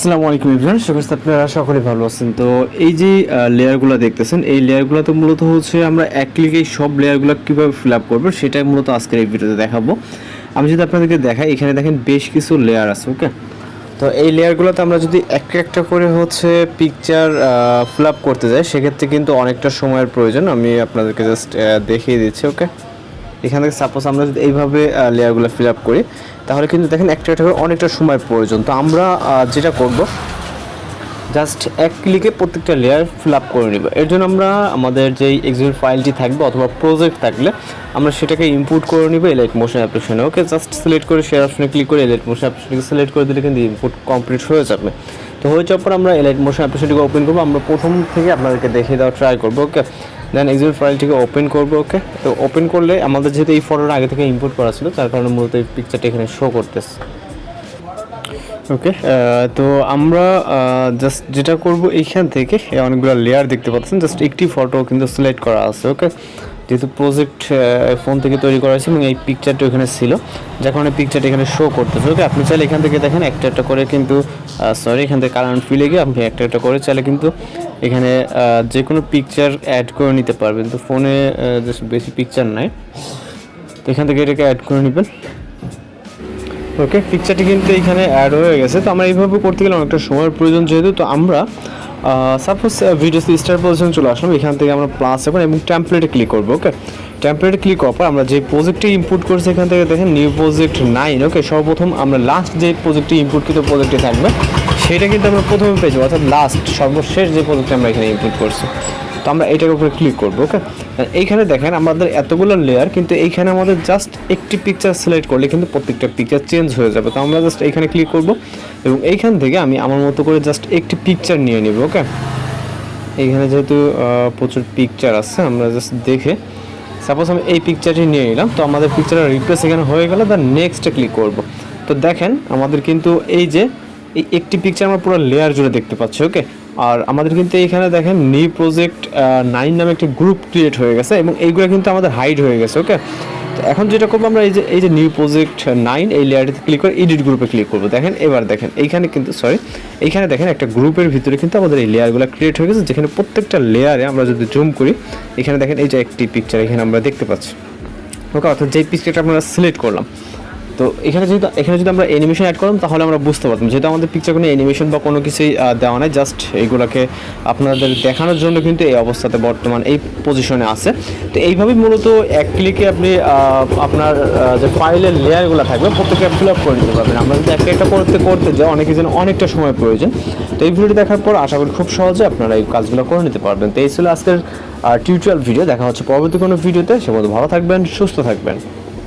আসসালামু আলাইকুম ইব্রাহিম সেক্ষেত্রে আপনারা সকলে ভালো আছেন। তো এই যে লেয়ারগুলো দেখতেছেন, এই লেয়ারগুলো তো মূলত হচ্ছে আমরা এক ক্লিকেই সব লেয়ারগুলো কীভাবে ফিল আপ করব, সেটাই মূলত আজকের এই ভিডিওতে দেখাবো। আমি যদি আপনাদেরকে দেখাই, এখানে দেখেন বেশ কিছু লেয়ার আছে, ওকে? তো এই লেয়ারগুলোতে আমরা যদি একটা একটা করে হচ্ছে পিকচার ফিল আপ করতে যাই, সেক্ষেত্রে কিন্তু অনেকটা সময়ের প্রয়োজন। আমি আপনাদেরকে জাস্ট দেখিয়ে দিচ্ছি, ওকে? এখান থেকে সাপোজ আমরা যদি এইভাবে লেয়ারগুলো ফিল আপ করি, তাহলে কিন্তু দেখেন একটা একটা করে অনেকটা সময় প্রয়োজন। তো আমরা যেটা করব জাস্ট এক ক্লিকে প্রত্যেকটা লেয়ার ফিল আপ করে নিব। এর জন্য আমরা আমাদের যেই এক্সিল ফাইলটি থাকবে অথবা প্রজেক্ট থাকলে, আমরা সেটাকে ইম্পোর্ট করে নিব এলাইট মোশন অ্যাপ্লিকেশনে ওকে জাস্ট সিলেক্ট করে শেয়ার অপশনে ক্লিক করে এলাইট মোশন অ্যাপ্লিকেশনকে সিলেক্ট করে দিলে কিন্তু ইম্পোর্ট কমপ্লিট হয়ে যাবে। তো হয়ে যাওয়ার পর আমরা এলাইট মোশন অ্যাপ্লিকেশনটিকে ওপেন করব। আমরা প্রথম থেকে আপনাদেরকে দেখিয়ে দেওয়ার ট্রাই করব। ওকে দেন এক্সিল ফাইলটিকে ওপেন করব ওকে তো ওপেন করলে আমাদের যেহেতু এই ফটোটা আগে থেকে ইম্পোর্ট করা ছিল, তার কারণে মূলত এই পিকচারটা এখানে শো করতেছে। ওকে তো আমরা জাস্ট যেটা করব এইখান থেকে অনেকগুলো লেয়ার দেখতে পাচ্ছেন জাস্ট একটি ফটো কিন্তু সিলেক্ট করা আছে ওকে যেহেতু প্রজেক্ট ফোন থেকে তৈরি করা হয়েছে এবং এই পিকচারটা এখানে ছিল, যার কারণে পিকচারটা এখানে শো করতেছে ওকে আপনি চাইলে এখান থেকে দেখেন, একটা একটা করে কিন্তু সরি এখান থেকে কারেন্ট ফিলে গিয়ে আপনি একটা একটা করে চাইলে কিন্তু এখানে যে কোনো পিকচার অ্যাড করে নিতে পারবেন। তো ফোনে জাস্ট বেশি পিকচার নাই। তো এখান থেকে এটাকে অ্যাড করে নেবেন। ওকে পিকচারটি কিন্তু এখানে অ্যাড হয়ে গেছে। তো আমরা এইভাবে করতে গেলে অনেকটা সময়ের প্রয়োজন যেহেতু। তো আমরা সাপোজ ভিডিও স্টার পজিশন চলে আসলাম। এখান থেকে আমরা প্লাস এখন এবং টেমপ্লেটে ক্লিক করব ওকে টেমপ্লেটে ক্লিক করার পর আমরা যে প্রজেক্টটি ইম্পোর্ট করছি এখান থেকে দেখেন নিউ প্রজেক্ট নাইন ওকে সর্বপ্রথম আমরা লাস্ট যে প্রজেক্টটি ইম্পোর্টকৃত প্রজেক্টটি থাকবে সেটা কিন্তু আমরা প্রথমে পেয়ে যাব, অর্থাৎ লাস্ট সর্বশেষ যে প্রজেক্টটি আমরা এখানে ইম্পোর্ট করছি। তো আমরা এটার উপরে ক্লিক করব ওকে এইখানে দেখেন, আমাদের এতগুলো লেয়ার কিন্তু এইখানে আমাদের জাস্ট একটি পিকচার সিলেক্ট করলে কিন্তু প্রত্যেকটা পিকচার চেঞ্জ হয়ে যাবে। তো আমরা জাস্ট এইখানে ক্লিক করব এবং এইখান থেকে আমি আমার মতো করে জাস্ট একটি পিকচার নিয়ে নিব ওকে এইখানে যেহেতু প্রচুর পিকচার আছে, আমরা জাস্ট দেখে সাপোজ আমি এই পিকচারটি নিয়ে নিলাম, তো আমাদের পিকচারের রিপ্লেস এখানে হয়ে গেলে তার নেক্সটে ক্লিক করব। তো দেখেন, আমাদের কিন্তু এই যে এই একটি পিকচার আমরা পুরো লেয়ার জুড়ে দেখতে পাচ্ছি ওকে আর আমাদের কিন্তু এইখানে দেখেন নিউ প্রজেক্ট নাইন নামে একটি গ্রুপ ক্রিয়েট হয়ে গেছে এবং এইগুলো কিন্তু আমাদের হাইড হয়ে গেছে ওকে তো এখন যেটা করব আমরা এই যে এই যে নিউ প্রজেক্ট নাইন এই লেয়ারটিতে ক্লিক করে এডিট গ্রুপে ক্লিক করব। দেখেন, এবার দেখেন, এইখানে কিন্তু সরি এইখানে দেখেন একটা গ্রুপের ভিতরে কিন্তু আমাদের এই লেয়ারগুলো ক্রিয়েট হয়ে গেছে, যেখানে প্রত্যেকটা লেয়ারে আমরা যদি জুম করি, এখানে দেখেন এই যে একটি পিকচার এখানে আমরা দেখতে পাচ্ছি। ওকে অর্থাৎ যেই পিকচারটা আমরা সিলেক্ট করলাম তো এখানে যেহেতু, এখানে যদি আমরা অ্যানিমেশন অ্যাড করলাম তাহলে আমরা বুঝতে পারতাম। যেহেতু আমাদের পিকচার কোনো অ্যানিমেশন বা কোনো কিছুই দেওয়া নাই জাস্ট এইগুলোকে আপনাদের দেখানোর জন্য কিন্তু এই অবস্থাতে বর্তমান এই পজিশনে আছে। তো এইভাবেই মূলত এক ক্লিকে আপনি আপনার যে ফাইলের লেয়ারগুলো থাকবে প্রত্যেকটা ফিল আপ করে নিতে পারবেন। আমরা যদি একটা একটা করতে করতে যাই, অনেকের জন্য অনেকটা সময় প্রয়োজন। তো এই ভিডিওটি দেখার পর আশা করি খুব সহজে আপনারা এই কাজগুলো করে নিতে পারবেন। তো এই ছিল আজকের টিউটোরিয়াল ভিডিও দেখা হচ্ছে পরবর্তী কোনো ভিডিওতে সে মতো ভালো থাকবেন, সুস্থ থাকবেন।